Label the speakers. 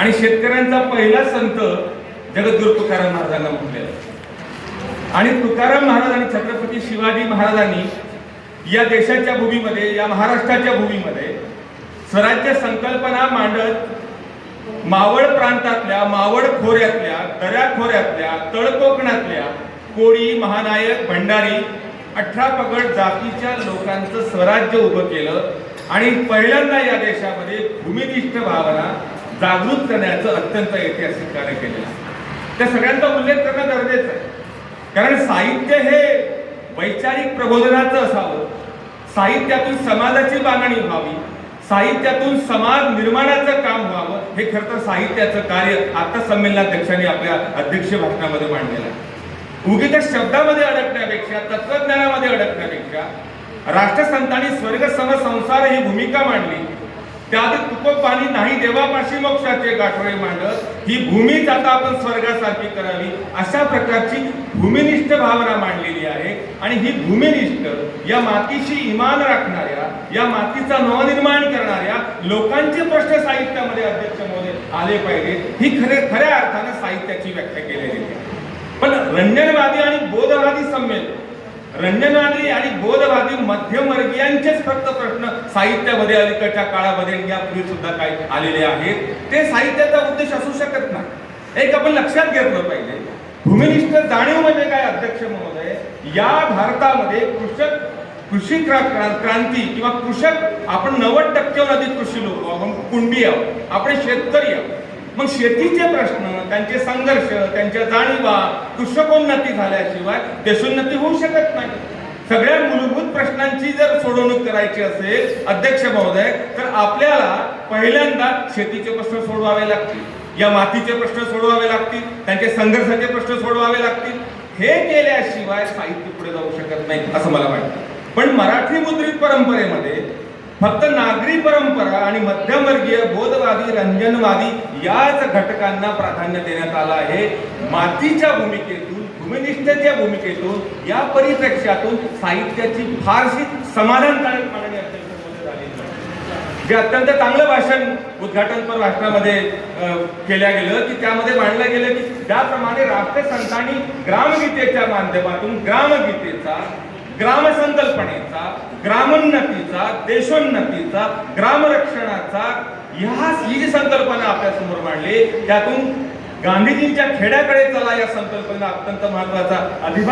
Speaker 1: आणि शेतकऱ्यांचा पहिला संत जगद्गुरु तुकाराम महाराजांना म्हटलेला आणि तुकाराम महाराज आणि छत्रपती शिवाजी महाराजांनी या देशाच्या भूमीमध्ये या महाराष्ट्राच्या भूमीमध्ये स्वराज्य संकल्पना मांडत मावळ प्रांतातल्या मावळ खोऱ्यातल्या दऱ्या खोऱ्यातल्या तळकोकणातल्या कोळी महानायक भंडारी अठरा पगड जातीच्या लोकांचं स्वराज्य उभं केलं आणि पहिल्यांदा या देशामध्ये भूमिनिष्ठ भावना जागृत करण्याचं अत्यंत ऐतिहासिक कार्य केलेलं आहे. त्या सगळ्यांचा उल्लेख करणं गरजेचं आहे. कारण साहित्य हे वैचारिक प्रबोधनाचं असावं. साहित्यातून समाजाची मागणी व्हावी. साहित्यातून समाज निर्माणाचं काम व्हावं. हे खरं तर साहित्याचं कार्य आता संमेलनाध्यक्षांनी आपल्या अध्यक्ष भाषणामध्ये मांडलेलं आहे. उगीच शब्दामध्ये अडकण्यापेक्षा तत्वज्ञानामध्ये अडकण्यापेक्षा राष्ट्रसंतांनी स्वर्ग सम संसार ही भूमिका मांडली. त्याआधी तुकोपानी नाही गाठोळे मांडत ही भूमीच आता आपण स्वर्गासारखी करावी अशा प्रकारची भूमिनिष्ठ भावना मांडलेली आहे. आणि ही भूमिनिष्ठ या मातीशी इमान राखणाऱ्या या मातीचा नवनिर्माण करणाऱ्या लोकांचे प्रश्न साहित्यामध्ये अध्यक्ष महोदय आले पाहिजे ही खरे खऱ्या अर्थानं साहित्याची व्याख्या केलेली आहे. पण रंजनवादी आणि बोधवादी संमेलन रंजनादी आणि बोधवादी मध्यमवर्गीयांचेच फक्त प्रश्न साहित्यामध्ये अलीकडच्या काळामध्ये यापूर्वी सुद्धा काही आलेले आहेत. ते साहित्याचा उद्देश असू शकत नाही. एक आपण लक्षात घेतलं पाहिजे. भूमिनिष्ठ जाणीव म्हणजे काय अध्यक्ष महोदय? या भारतामध्ये कृषक कृषी क्रांती किंवा कृषक आपण नव्वद टक्क्यावर अधिक कृषी लोक आहोत, आपण कुणबी आहोत. आपण शेतकरी आहोत. मग शेतीचे प्रश्न त्यांचे संघर्ष त्यांच्या जाणीवा कृषकोन्नती झाल्याशिवाय देशोन्नती होऊ शकत नाही. सगळ्या मूलभूत प्रश्नांची जर सोडवणूक करायची असेल अध्यक्ष महोदय तर आपल्याला पहिल्यांदा शेतीचे प्रश्न सोडवावे लागतील. या मातीचे प्रश्न सोडवावे लागतील त्यांचे संघर्षाचे प्रश्न सोडवावे लागतील. हे केल्याशिवाय साहित्य पुढे जाऊ शकत नाही असं मला वाटतं. पण मराठी मुद्रित परंपरेमध्ये फक्त नागरी परंपरा आणि मध्यमवर्गीय बोधवादी रंजनवादी याच घटकांना प्राधान्य देण्यात आलं आहे. मातीच्या भूमिकेतून भूमिनिष्ठेच्या भूमिकेतून या परिप्रेक्ष्यातून साहित्याची फारशी समाधानकारक मांडणी जे अत्यंत चांगलं भाषण उद्घाटनपर भाषणामध्ये केल्या गेलं की त्यामध्ये मांडलं गेलं की ज्याप्रमाणे राष्ट्रसंतांनी ग्रामगीतेच्या माध्यमातून ग्रामगीतेचा ग्रामसंकल्पनेचा ग्रामोन्नतीचा देशोन्नतीचा ग्रामरक्षणाचा ह्या ही जी संकल्पना आपल्यासमोर मांडली त्यातून गांधीजींच्या खेड्याकडे चला या संकल्पना अत्यंत महत्त्वाचा अधिभाग